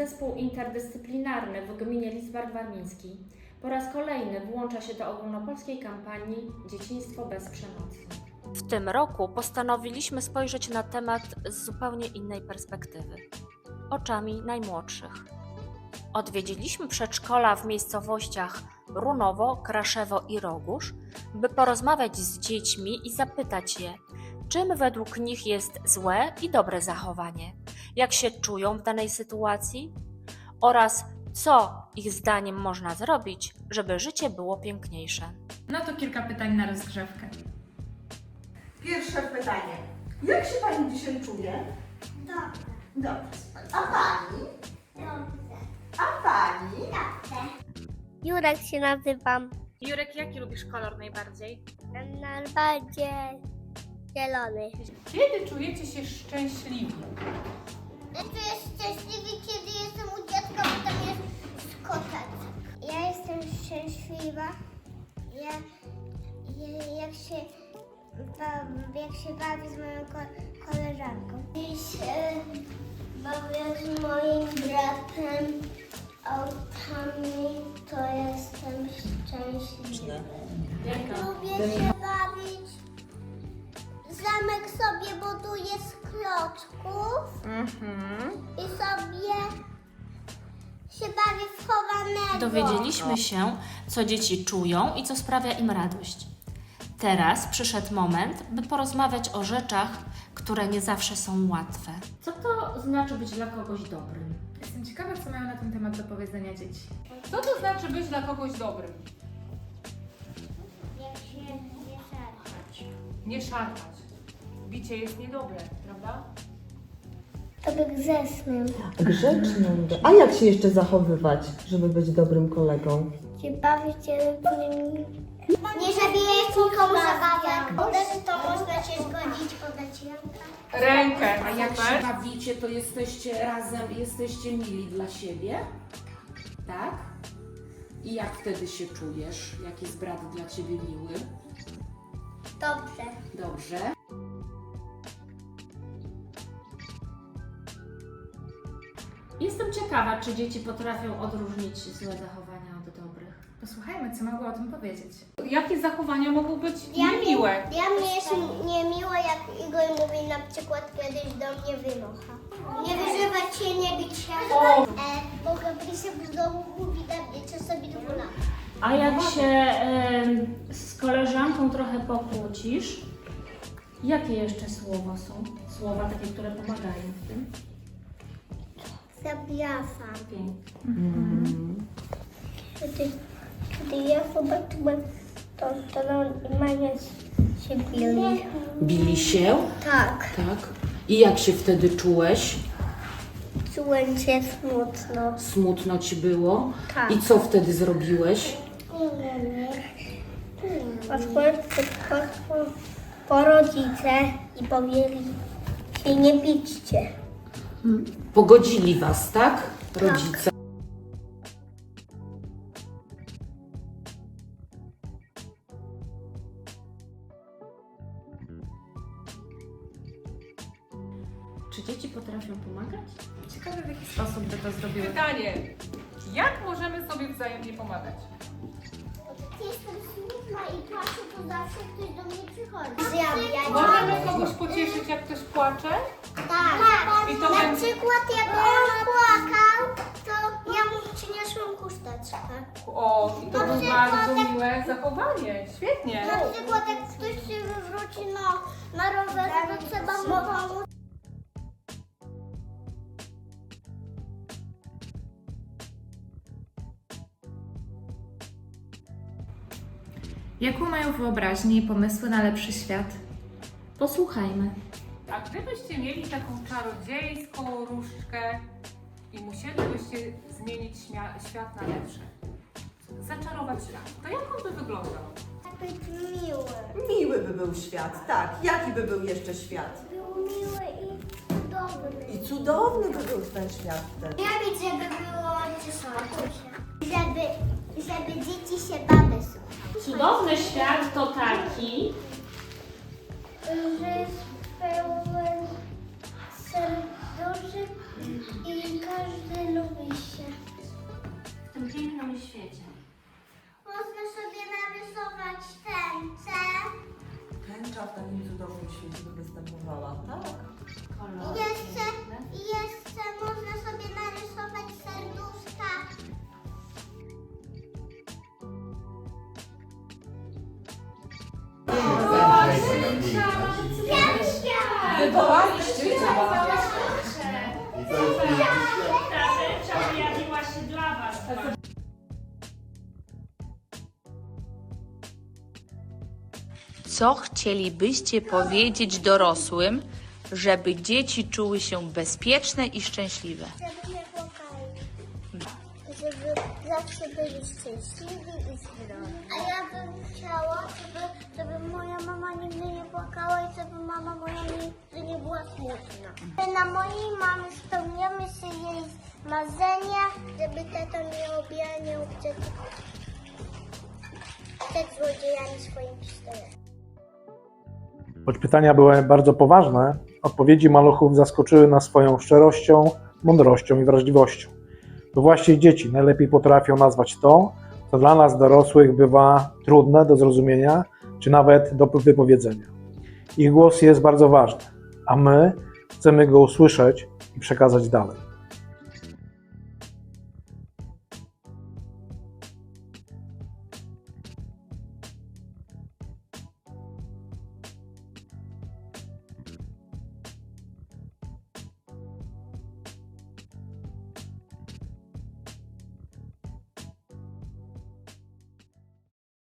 Zespół interdyscyplinarny w gminie Lidzbark Warmiński po raz kolejny włącza się do ogólnopolskiej kampanii Dzieciństwo bez przemocy. W tym roku postanowiliśmy spojrzeć na temat z zupełnie innej perspektywy oczami najmłodszych. Odwiedziliśmy przedszkola w miejscowościach Runowo, Kraszewo i Rogóż, by porozmawiać z dziećmi i zapytać je, czym według nich jest złe i dobre zachowanie, jak się czują w danej sytuacji oraz co ich zdaniem można zrobić, żeby życie było piękniejsze. No to kilka pytań na rozgrzewkę. Pierwsze pytanie. Jak się Pani dzisiaj czuje? Dobrze, Dobrze. A Pani? dobrze. A Pani? Jurek się nazywam. Jurek, jaki lubisz kolor najbardziej? Najbardziej zielony. Kiedy czujecie się szczęśliwi? Ja czuję szczęśliwy, kiedy jestem u dziadka, bo tam jest skoczek. Ja jestem szczęśliwa, ja, ja, jak, się, ba- jak się bawię z moją ko- koleżanką. I się bawię z moim bratem autami, to jestem szczęśliwa. Się bawię w chowanego. Dowiedzieliśmy się, co dzieci czują i co sprawia im radość. Teraz przyszedł moment, by porozmawiać o rzeczach, które nie zawsze są łatwe. Co to znaczy być dla kogoś dobrym? Jestem ciekawa, co mają na ten temat do powiedzenia dzieci. Co to znaczy być dla kogoś dobrym? Jak się nie szarpać. Nie szarpać. Bicie jest niedobre, prawda? To by grzesznym. Grzecznym. A jak się jeszcze zachowywać, żeby być dobrym kolegą? Się bawić różnymi... Nie zabijać nikomu zabawek. Wtedy to można się zgodzić, podać rękę. Rękę. A jak się bawicie, to jesteście razem, jesteście mili dla siebie? Tak? I jak wtedy się czujesz? Jak jest brat dla ciebie miły? Dobrze. Dobrze. Jestem ciekawa, czy dzieci potrafią odróżnić złe zachowania od dobrych. Posłuchajmy, co mogło o tym powiedzieć. Jakie zachowania mogą być Ja niemiłe? Ja mnie jest niemiło, jak Igor mówi na przykład kiedyś do mnie wynocha. Nie wyżywać się, nie bić się. O! E, bo Gabrysia w domu mówi do mnie do mnie. A jak się em, z koleżanką trochę pokłócisz, jakie jeszcze słowa są? Słowa takie, które pomagają w tym? Zapraszam. Pięknie. Kiedy, kiedy ja zobaczyłem to, to normalnie się bili. Bili się? Tak, Tak. I jak się wtedy czułeś? czułem się smutno. Smutno ci było? Tak. I co wtedy zrobiłeś? Poszłem po, po, po rodzice i powiedzieli się nie bićcie. Pogodzili was, tak? Rodzice. Czy dzieci potrafią pomagać? Ciekawe, w jaki sposób by to zrobiły. Pytanie. Jak możemy sobie wzajemnie pomagać? Jestem smutna i płaczę, to zawsze ktoś do mnie przychodzi. Ja, Możemy kogoś pocieszyć, jak ktoś płacze? Tak. I to Na przykład jak on płakał, to ja mu przyniosłam chusteczkę. O, i to Na było przykład bardzo jak- miłe zachowanie. Świetnie. Na przykład jak ktoś się wywróci na, na rowerze, to trzeba mu pomóc. Jaką mają wyobraźnię i pomysły na lepszy świat? Posłuchajmy. A gdybyście mieli taką czarodziejską różdżkę i musielibyście zmienić śmia- świat na lepszy, zaczarować świat, to jak on by wyglądał? Być miły. Miły by był świat, tak. Jaki by był jeszcze świat? Był miły i dobry. I cudowny by był ten świat wtedy. Ja widzę, żeby było czysto. Żeby, żeby dzieci się baby słuchały. Cudowny świat to taki, Że jest każdy lubi się. W tym pięknym świecie. Można sobie narysować tęczę. Tęcza w takim cudownym świecie by występowała, tak? I jeszcze, i jeszcze można sobie narysować serduszka. Wywołaliście chyba. Co chcielibyście powiedzieć dorosłym, żeby dzieci czuły się bezpieczne i szczęśliwe? Żeby nie płakali. Żeby zawsze byli szczęśliwi i zdrowi. A ja bym chciała, żeby, żeby moja mama nigdy nie płakała i żeby mama moja nigdy nie była smutna. Na mojej mamie spełniamy się jej marzenia, żeby tata nie obijał przed, przed złodziejami swoim pistoletem. Choć pytania były bardzo poważne, odpowiedzi maluchów zaskoczyły nas swoją szczerością, mądrością i wrażliwością. To właśnie dzieci najlepiej potrafią nazwać to, co dla nas dorosłych bywa trudne do zrozumienia, czy nawet do wypowiedzenia. Ich głos jest bardzo ważny, a my chcemy go usłyszeć i przekazać dalej.